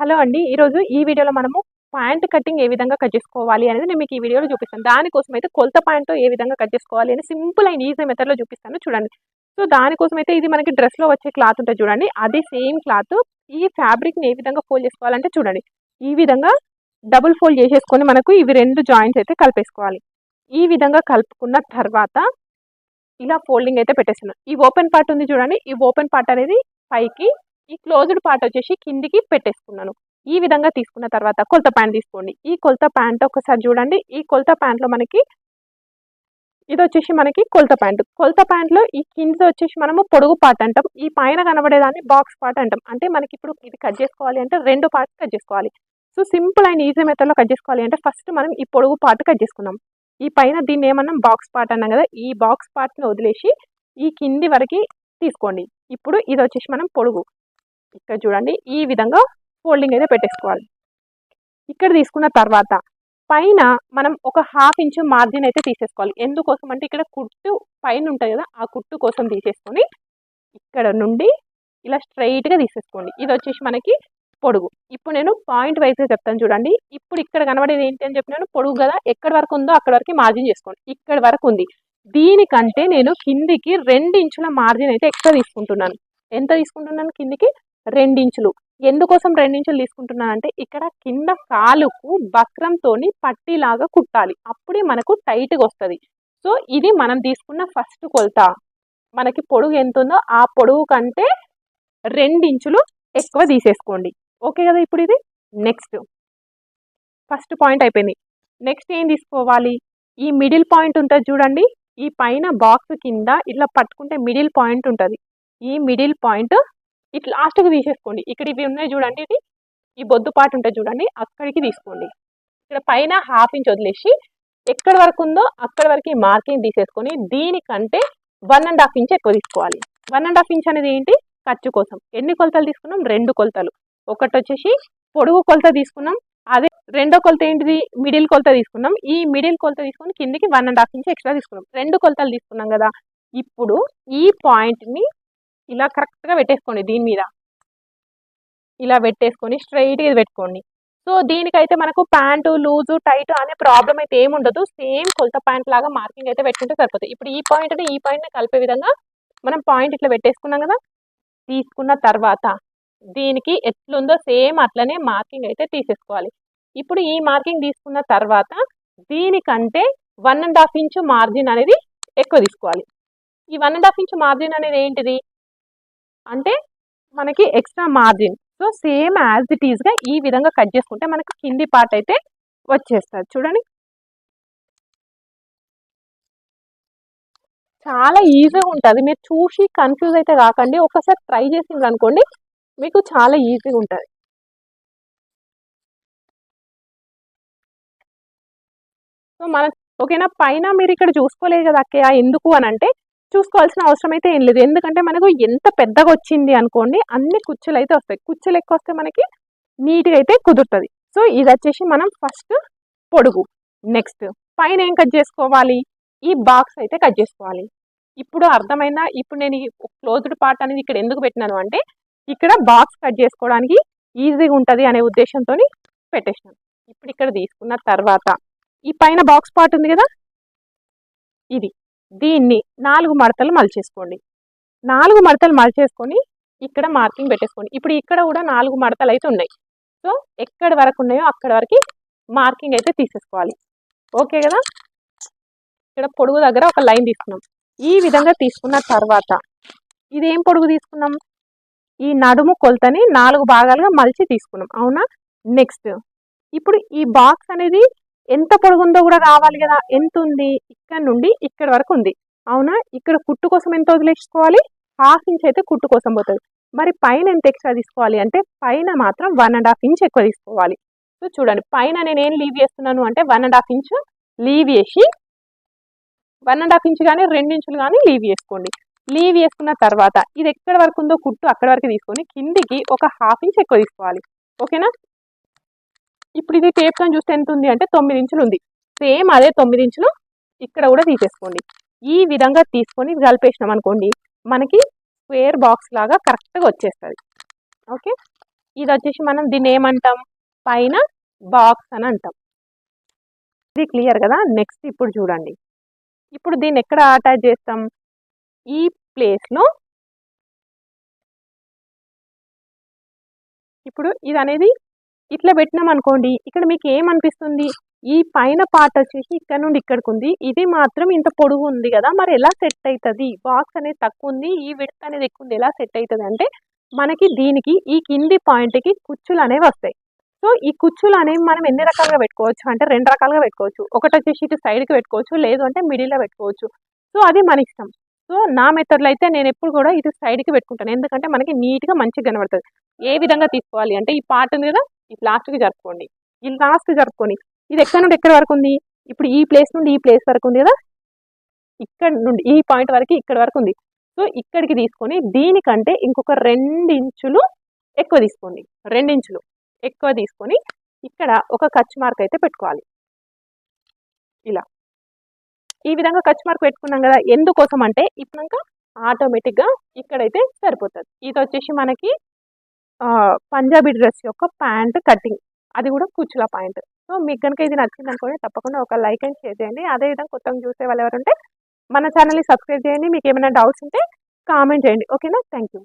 Hello అండి ఈరోజు ఈ వీడియోలో మనము ప్యాంట్ కటింగ్ ఏ విధంగా కట్ చేసుకోవాలి అనేది నేను మీకు ఈ వీడియోలో చూపిస్తాను. దానికోసం అయితే కొలత ప్యాంట్తో ఏ విధంగా కట్ చేసుకోవాలి అని సింపుల్ అండ్ ఈజీ మెథడ్లో చూపిస్తాను చూడండి. సో దానికోసం అయితే ఇది మనకి డ్రెస్లో వచ్చే క్లాత్ ఉంటుంది చూడండి. అది సేమ్ క్లాత్ ఈ ఫ్యాబ్రిక్ని ఏ విధంగా ఫోల్డ్ చేసుకోవాలంటే చూడండి. ఈ విధంగా డబుల్ ఫోల్డ్ చేసేసుకొని మనకు ఇవి రెండు జాయింట్స్ అయితే కలిపేసుకోవాలి. ఈ విధంగా కలుపుకున్న తర్వాత ఇలా ఫోల్డింగ్ అయితే పెట్టేస్తున్నాను. ఈ ఓపెన్ పార్ట్ ఉంది చూడండి. ఈ ఓపెన్ పార్ట్ అనేది పైకి ఈ క్లోజ్డ్ పార్ట్ వచ్చేసి కిందికి పెట్టేసుకున్నాను. ఈ విధంగా తీసుకున్న తర్వాత కొలత ప్యాంట్ తీసుకోండి. ఈ కొలత ప్యాంట్ ఒకసారి చూడండి. ఈ కొలత ప్యాంట్లో మనకి ఇది వచ్చేసి మనకి కొలత ప్యాంట్. కొలత ప్యాంట్లో ఈ కింద వచ్చేసి మనము పొడుగు పార్ట్ అంటాం. ఈ పైన కనబడేదాన్ని బాక్స్ పార్ట్ అంటాం. అంటే మనకి ఇప్పుడు ఇది కట్ చేసుకోవాలి అంటే రెండు పార్ట్స్ కట్ చేసుకోవాలి. సో సింపుల్ అండ్ ఈజీ మెథడ్లో కట్ చేసుకోవాలి అంటే ఫస్ట్ మనం ఈ పొడుగు పార్ట్ కట్ చేసుకున్నాం ఈ పైన దీన్ని ఏమన్నాం? బాక్స్ పార్ట్ అన్నాం కదా. ఈ బాక్స్ పార్ట్ని వదిలేసి ఈ కింది వరకు తీసుకోండి. ఇప్పుడు ఇది వచ్చేసి మనం పొడుగు. ఇక్కడ చూడండి ఈ విధంగా ఫోల్డింగ్ అయితే పెట్టేసుకోవాలి. ఇక్కడ తీసుకున్న తర్వాత పైన మనం ఒక హాఫ్ ఇంచు మార్జిన్ అయితే తీసేసుకోవాలి. ఎందుకోసం అంటే ఇక్కడ కుట్టు పైన ఉంటుంది కదా ఆ కుట్టు కోసం తీసేసుకొని ఇక్కడ నుండి ఇలా స్ట్రైట్గా తీసేసుకోండి. ఇది వచ్చేసి మనకి పొడుగు. ఇప్పుడు నేను పాయింట్ వైజ్గా చెప్తాను చూడండి. ఇప్పుడు ఇక్కడ కనబడేది ఏంటి అని చెప్పినాను పొడుగు కదా. ఎక్కడి వరకు ఉందో అక్కడ వరకు మార్జిన్ చేసుకోండి. ఇక్కడ వరకు ఉంది. దీనికంటే నేను కిందికి రెండు ఇంచుల మార్జిన్ అయితే ఎక్స్ట్రా తీసుకుంటున్నాను. ఎంత తీసుకుంటున్నాను కిందికి? రెండించులు. ఎందుకోసం రెండించులు తీసుకుంటున్నాను అంటే ఇక్కడ కింద కాలుకు బక్రంతో పట్టీలాగా కుట్టాలి. అప్పుడే మనకు టైట్గా వస్తుంది. సో ఇది మనం తీసుకున్న ఫస్ట్ కొలత. మనకి పొడుగు ఎంత ఉందో ఆ పొడుగు కంటే రెండించులు ఎక్కువ తీసేసుకోండి. ఓకే కదా ఇప్పుడు ఇది? నెక్స్ట్. ఫస్ట్ పాయింట్ అయిపోయింది. నెక్స్ట్ ఏం తీసుకోవాలి? ఈ మిడిల్ పాయింట్ ఉంటుంది చూడండి. ఈ పైన బాక్స్ కింద ఇట్లా పట్టుకుంటే మిడిల్ పాయింట్ ఉంటుంది. ఈ మిడిల్ పాయింట్ ఇట్లా లాస్ట్కి తీసేసుకోండి. ఇక్కడ ఇవి ఉన్నాయి చూడండి ఇది ఈ బొద్దు పాటు ఉంటుంది చూడండి అక్కడికి తీసుకోండి. ఇక్కడ పైన హాఫ్ ఇంచ్ వదిలేసి ఎక్కడ వరకు ఉందో అక్కడ వరకు మార్కింగ్ తీసేసుకొని దీనికంటే వన్ అండ్ హాఫ్ ఇంచ్ ఎక్కువ తీసుకోవాలి. వన్ అండ్ హాఫ్ ఇంచ్ అనేది ఏంటి? ఖర్చు కోసం. ఎన్ని కొలతలు తీసుకున్నాం? రెండు కొలతలు. ఒకటి వచ్చేసి పొడుగు కొలత తీసుకున్నాం. అదే రెండో కొలత ఏంటిది? మిడిల్ కొలత తీసుకున్నాం. ఈ మిడిల్ కొలత తీసుకుని కిందికి one and half inch extra తీసుకున్నాం. రెండు కొలతలు తీసుకున్నాం కదా. ఇప్పుడు ఈ పాయింట్ని ఇలా కరెక్ట్గా పెట్టేసుకోండి దీని మీద. ఇలా పెట్టేసుకొని స్ట్రైట్గా పెట్టుకోండి. సో దీనికైతే మనకు ప్యాంటు లూజు టైట్ అనే ప్రాబ్లం అయితే ఏముండదు సేమ్ కొలత ప్యాంట్ లాగా మార్కింగ్ అయితే పెట్టుకుంటే సరిపోతుంది ఇప్పుడు ఈ పాయింట్ని ఈ పాయింట్ని కలిపే విధంగా మనం పాయింట్ ఇట్లా పెట్టేసుకున్నాం కదా? తీసుకున్న తర్వాత దీనికి ఎట్లుందో సేమ్ అట్లనే మార్కింగ్ అయితే తీసేసుకోవాలి. ఇప్పుడు ఈ మార్కింగ్ తీసుకున్న తర్వాత దీనికంటే one and half inch margin అనేది ఎక్కువ తీసుకోవాలి. ఈ one and half inch margin అనేది ఏంటిది? అంటే మనకి extra margin so same as it ఈస్గా ఈ విధంగా కట్ చేసుకుంటే మనకి కింది పార్ట్ అయితే వచ్చేస్తుంది. చూడండి. చాలా ఈజీగా ఉంటుంది. మీరు చూసి కన్ఫ్యూజ్ అయితే కాకండి. ఒకసారి ట్రై చేసింది అనుకోండి మీకు చాలా ఈజీగా ఉంటుంది. సో మన ఓకేనా? పైన మీరు ఇక్కడ చూసుకోలేదు కదా అక్కయ్య ఎందుకు అని అంటే చూసుకోవాల్సిన అవసరం అయితే ఏం లేదు. ఎందుకంటే మనకు ఎంత పెద్దగా వచ్చింది అనుకోండి అన్ని కుచ్చులు అయితే వస్తాయి. కుచ్చులు ఎక్కువ వస్తే మనకి నీట్గా అయితే కుదురుతుంది. సో ఇది వచ్చేసి మనం ఫస్ట్ పొడుగు నెక్స్ట్ పైన ఏం కట్ చేసుకోవాలి? ఈ బాక్స్ అయితే కట్ చేసుకోవాలి. ఇప్పుడు అర్థమైందా? ఇప్పుడు నేను క్లోజ్డ్ పార్ట్ అనేది ఇక్కడ ఎందుకు పెట్టినాను అంటే ఇక్కడ బాక్స్ కట్ చేసుకోవడానికి ఈజీగా ఉంటుంది అనే ఉద్దేశంతో పెట్టేసినాను. ఇప్పుడు ఇక్కడ తీసుకున్న తర్వాత ఈ పైన బాక్స్ పార్ట్ ఉంది కదా? ఇది. దీన్ని నాలుగు మడతలు మలిచేసుకోండి. నాలుగు మడతలు మలిచేసుకొని ఇక్కడ మార్కింగ్ పెట్టేసుకోండి. ఇప్పుడు ఇక్కడ కూడా నాలుగు మడతలు అయితే ఉన్నాయి. సో ఎక్కడి వరకు ఉన్నాయో అక్కడ వరకు మార్కింగ్ అయితే తీసేసుకోవాలి. ఓకే కదా? ఇక్కడ పొడుగు దగ్గర ఒక లైన్ తీసుకున్నాం. ఈ విధంగా తీసుకున్న తర్వాత ఇదేం పొడుగు తీసుకున్నాం? ఈ నడుము కొలతని నాలుగు భాగాలుగా మలిచి తీసుకున్నాం. అవునా? నెక్స్ట్ ఇప్పుడు ఈ బాక్స్ అనేది ఎంత పొడుగుందో కూడా రావాలి కదా. ఎంత ఉంది ఇక్కడ నుండి ఇక్కడ వరకు ఉంది. అవునా? ఇక్కడ కుట్టు కోసం ఎంత వదిలేసుకోవాలి? హాఫ్ ఇంచ్ అయితే కుట్టు కోసం పోతుంది. మరి పైన ఎంత ఎక్స్ట్రా తీసుకోవాలి అంటే పైన మాత్రం వన్ అండ్ హాఫ్ ఇంచ్ ఎక్కువ తీసుకోవాలి. సో చూడండి. పైన నేను ఏం లీవ్ చేస్తున్నాను అంటే one and half inch leave చేసి వన్ అండ్ హాఫ్ ఇంచ్ కానీ రెండు ఇంచులు కానీ లీవ్ చేసుకోండి. లీవ్ చేసుకున్న తర్వాత ఇది ఎక్కడ వరకు ఉందో కుట్టు అక్కడ వరకు తీసుకొని కిందికి ఒక హాఫ్ ఇంచ్ ఎక్కువ తీసుకోవాలి. ఓకేనా? ఇప్పుడు ఇది టేప్తో చూస్తే ఎంత ఉంది అంటే తొమ్మిది ఇంచులు ఉంది. సేమ్ అదే తొమ్మిది ఇంచులు ఇక్కడ కూడా తీసేసుకోండి. ఈ విధంగా తీసుకొని కలిపేసినాం అనుకోండి మనకి స్క్వేర్ బాక్స్ లాగా కరెక్ట్గా వచ్చేస్తుంది. ఓకే ఇది వచ్చేసి మనం దీన్ని ఏమంటాం? పైన బాక్స్ అని అంటాం. ఇది క్లియర్ కదా? నెక్స్ట్ ఇప్పుడు చూడండి. ఇప్పుడు దీన్ని ఎక్కడ అటాచ్ చేస్తాం? ఈ ప్లేస్లో ఇప్పుడు ఇది అనేది ఇట్లా పెట్టినాం అనుకోండి ఇక్కడ మీకు ఏమనిపిస్తుంది? ఈ పైన పార్ట్ వచ్చేసి ఇక్కడ నుండి ఇక్కడికి ఉంది. ఇది మాత్రం ఇంత పొడుగు ఉంది కదా మరి ఎలా సెట్ అవుతుంది బాక్స్ అనేది తక్కువ ఉంది ఈ విడత్ అనేది ఎక్కువ ఉంది ఎలా సెట్ అవుతుంది అంటే మనకి దీనికి ఈ కింది పాయింట్కి కుచ్చులు అనేవి వస్తాయి. సో ఈ కుచ్చులు అనేవి మనం ఎన్ని రకాలుగా పెట్టుకోవచ్చు? అంటే రెండు రకాలుగా పెట్టుకోవచ్చు. ఒకటి వచ్చేసి ఇటు సైడ్కి పెట్టుకోవచ్చు లేదు అంటే మిడిల్లో పెట్టుకోవచ్చు. సో అది మన ఇష్టం. సో నా మెథడ్లో అయితే నేను ఎప్పుడు కూడా ఇటు సైడ్కి పెట్టుకుంటాను. ఎందుకంటే మనకి నీట్గా మంచిగా కనబడుతుంది. ఏ విధంగా తీసుకోవాలి? అంటే ఈ పార్ట్ ఉంది కదా ఈ లాస్ట్కి జరుపుకోండి. ఈ లాస్ట్ జరుపుకోండి. ఇది ఎక్కడ నుండి ఎక్కడ వరకు ఉంది? ఇప్పుడు ఈ ప్లేస్ నుండి ఈ ప్లేస్ వరకు ఉంది కదా? ఇక్కడ నుండి ఈ పాయింట్ వరకు ఇక్కడ వరకు ఉంది. సో ఇక్కడికి తీసుకొని దీనికంటే ఇంకొక రెండు ఇంచులు ఎక్కువ తీసుకోండి. రెండు ఇంచులు ఎక్కువ తీసుకొని ఇక్కడ ఒక కచ్ మార్క్ అయితే పెట్టుకోవాలి. ఇలా. ఈ విధంగా కచ్ మార్క్ పెట్టుకున్నాం కదా? ఎందుకోసం అంటే ఇప్పుడు ఆటోమేటిక్గా ఇక్కడైతే సరిపోతుంది. ఇది వచ్చేసి మనకి పంజాబీ డ్రెస్ యొక్క ప్యాంట్ కటింగ్. అది కూడా కుచ్చుల పాయింట్. సో మీకు కనుక ఇది నచ్చింది అనుకోండి తప్పకుండా ఒక లైక్ అండ్ షేర్ చేయండి. అదేవిధంగా కొత్తగా చూసే వాళ్ళు ఎవరుంటే మన ఛానల్ని సబ్స్క్రైబ్ చేయండి. మీకు ఏమైనా డౌట్స్ ఉంటే కామెంట్ చేయండి. ఓకేనా? Thank you